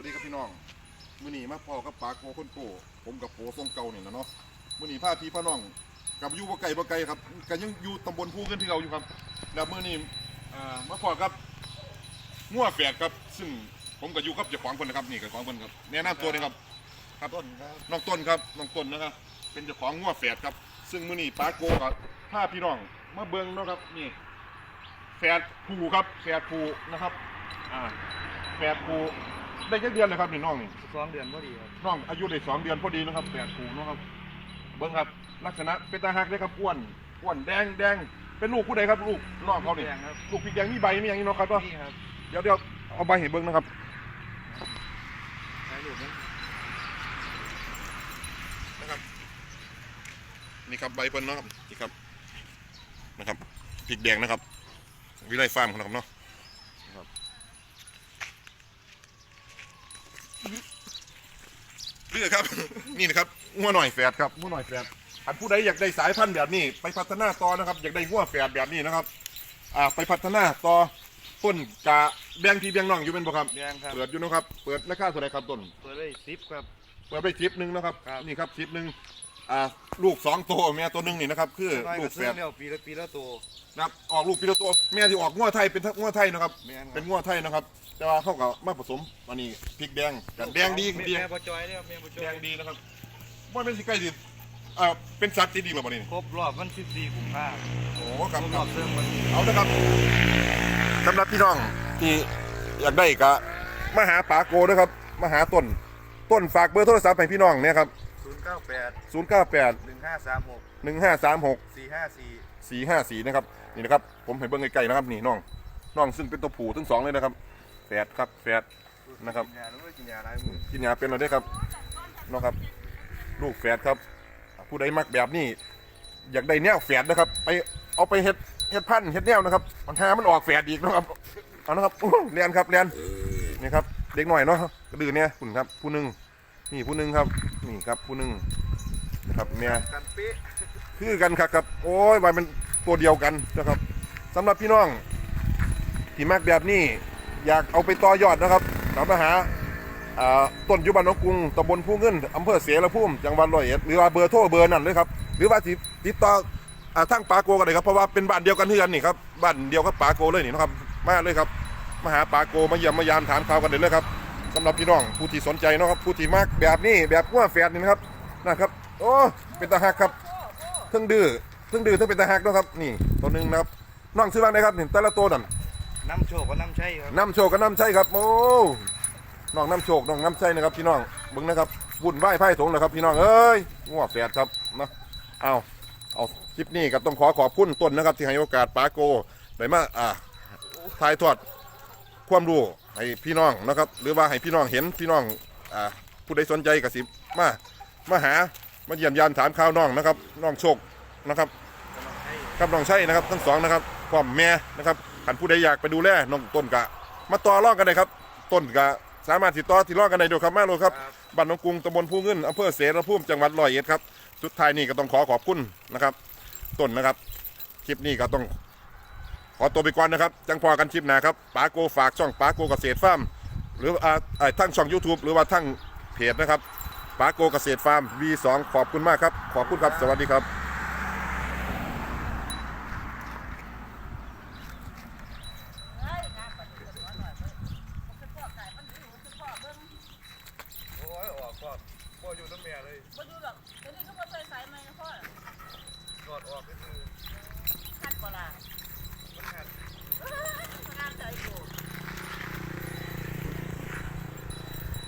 วัสดีครับพี่น้องมื้อนี้มาพอกับปากโกคนโกผมกับโปทรงเก่านี่นะเนาะมื้อนี้พาพี่พาน้องกับอยู่บ่ไกลบ่ไกลครับก็ยังอยู่ตำบลภูเงินที่เราอยู่ครับแล้วมื้อนี้อ่ามาพอกับงัวแฝดครับ ซึ่งผมก็อยู่กับเจ้าของเพิ่นนะครับนี่กับของเพิ่นครับแนะนำตัวหน่อยครับครับต้นครับน้องต้นครับน้องต้นนะครับเป็นเจ้าของงัวแฝดครับ ซึ่งมื้อนี้ปาโกกับพาพี่น้องมาเบิ่งเนาะครับนี่แฝดผูครับแฝดผูนะครับอ่าแฝดผู ได้แค่เดือนเลยครับนี่น้องนี่สองเดือนพอดีครับน้องอายุได้สองเดือนพอดีนะครับแฝดผูเนาะครับ เบิ่งครับ ลักษณะเป็นตาหักเลยครับอ้วนอ้วนแดงแดงเป็นลูกผู้ใดครับลูกน้องเขานี่แดงครับลูกพริกแดงมีใบมีอย่างนี้เนาะครับเนาะนี่ครับเดี๋ยวเดี๋ยวเอาใบเห็นเบิ่งนะครับใช้ลูกนั้นนะครับ นี่ครับใบเปิ้ลเนาะครับนี่ครับนะครับพริกแดงนะครับวิไลฟาร์มของเราครับเนาะนะครับ เลือกครับ นี่นะครับงัวหน่อยแฝดครับงัวหน่อยแฝดอันผู้ใดอยากได้สายพันธุ์แบบนี้ ไปพัฒนาต่อนะครับ อยากได้งัวแฝดแบบนี้นะครับ อ่าไปพัฒนาต่อต้นกะแบงพี่แบงน้องอยู่เป็นบ่ครับแดงครับเปิดอยู่นะครับ เปิดราคาเท่าไหร่ครับต้นเปิดได้สิบครับเปิดไปคลิปหนึ่งนะครับครับนี่ครับคลิปหนึ่ง อ่าลูกสองตัวแม่ตัวหนึ่งนี่นะครับคือน้อยลูก็กแฝซื้อดแล้วปีละปีละตัว นะครับออกลูกปีละตัวแม่ที่ออกง้วไทยเป็นง้วไทยนะครับแม่นครับ เป็นง้วไทยนะครับ แต่ว่าเขาก็มาผสมอันนี้พริกแดงกับแดงดีแม่ดีแม่ปจอยเนี่ยครับแม่ปจอแดยงดีนะครับว่าเป็นสิใกล้ดีอ่าเป็นสัตว์ที่ดีหรือเปล่านี่ครบรอบวันสิบสี่กุมภาพันธ์โอ้ครับครบครรัอบบเสื่อมวันเอาละครับสำหรับพี่น้องที่อยากได้ก็มาหาปาโกนะครับมาหาต้นต้นฝากเบอร์โทรศัพท์ให้พี่น้องเนี่ยครับ ศูนย์เก้าแปดศูนย์เก้าแปดหนึ่งห้าสามหกหนึ่งห้าสามหกสี่ห้าสี่สี่ห้าสี่นะครับนี่นะครับผมเห็นเบิ้งไกลๆนะครับนี่น้องน้องซึ่งเป็นตัวผู้ทั้งสองเลยนะครับแฝดครับแฝด นะครับ กินยาหรือว่ากินยาอะไรมือกินยาเป็นอะไรได้ครับน้องครับ ลูกแฝดครับ ผู้ใดมักแบบนี้ อยากได้แนวแฝดนะครับ ไปเอาไปเฮ็ดเฮ็ดพันธุ์เฮ็ดแนวนะครับปัญหามันออกแฝดอีกนะครับเอานะครับอู้เรียนครับเรียนนี่ครับเด็กหน่อยเนาะกระดือเนี่ยคุณครับผู้หนึ่ง นี่ผู้หนึ่งครับ นี่ครับผู้หนึ่งนะครับเมียกันเป๊ะคือกันครับครับ โอ้ยว่ามันตัวเดียวกันนะครับสำหรับพี่น้องที่มักแบบนี้ อยากเอาไปต่อยอดนะครับกลับมาหาอ่าต้นอยุบันน้องกรุงตำบลผู้เงินอำเภอเสรภูมิจังหวัดร้อยเอ็ดหรือว่าเบอร์โทรเบอร์นั่นเลยครับ หรือว่าสิติดต่ออ่าทางปาโกกันเลยครับเพราะว่าเป็นบ้านเดียวกันเทือนนี่ครับบ้านเดียวกับปาโกเลยนี่นะครับมาเลยครับมาหาปาโกมาเยี่ยมมายามถามข่าวกันเลยเลยครับ สำหรับพี่น้องผู้ที่สนใจเนาะครับผู้ที่มักแบบนี้แบบง้วแฝดนี่นะครับนะครับโอ้เป็นตาหักครับเพิ่งดื้อเพิ่งดื้อเพิ่งเป็นตาหักเนาะครับนี่ตัวหนึ่งนะครับน้องชื่อว่าอะไรครับนี่แต่ละตัวนั่นน้ำโชคกับน้ำใช่ครับน้ำโชคกับน้ำใช่ครับโอ้น้องน้ำโชคน้องน้ำใช่นะครับพี่น้องเบิ่งนะครับวุ่นวายไพ่ถงนะครับพี่น้องเอ้ยงัวแฝดครับนะเอาเอาคลิปนี้ก็ต้องขอขอบคุณต้นนะครับที่ให้โอกาสปาโกได้มาอ่าถ่ายทอด ความรู้ให้พี่น้องนะครับ หรือว่าให้พี่น้องเห็นพี่น้องอ่าผู้ใดสนใจกับสิมามาหามาเยี่ยมยามถามข่าวน้องนะครับน้องโชคนะครับกับน้องใช่นะครับทั้งสองนะครับพร้อมแม่นะครับขันผู้ใดอยากไปดูแลน้องต้นกะ มาต่อรองกันได้ครับ ต้นกะสามารถติดต่อติดรองกันได้ดูครับมาเลยครับบ้านน้องกรุงตำบลผู้เงินอำเภอเสรภูมิจังหวัดร้อยเอ็ดครับสุดท้ายนี่ก็ต้องขอขอบคุณนะครับ ต้นนะครับคลิปนี้ก็ต้อง ขอตัวไปก่อนนะครับ จังพอกันคลิปหน้าครับปาโกฝากช่องปาโกเกษตรฟาร์มหรืออ่าอ่าทั้งช่อง YouTube หรือว่าทั้งเพจนะครับปาโกเกษตรฟาร์ม V2 ขอบคุณมากครับ ขอบคุณครับ สวัสดีครับโอ้ยออกก่อนพ่ออยู่น้ำแม่เลยบ่อยู่หรอกเดี๋ยวนี้เขาบ่ใส่สายไหมนะพ่อ กอดออกก็คือ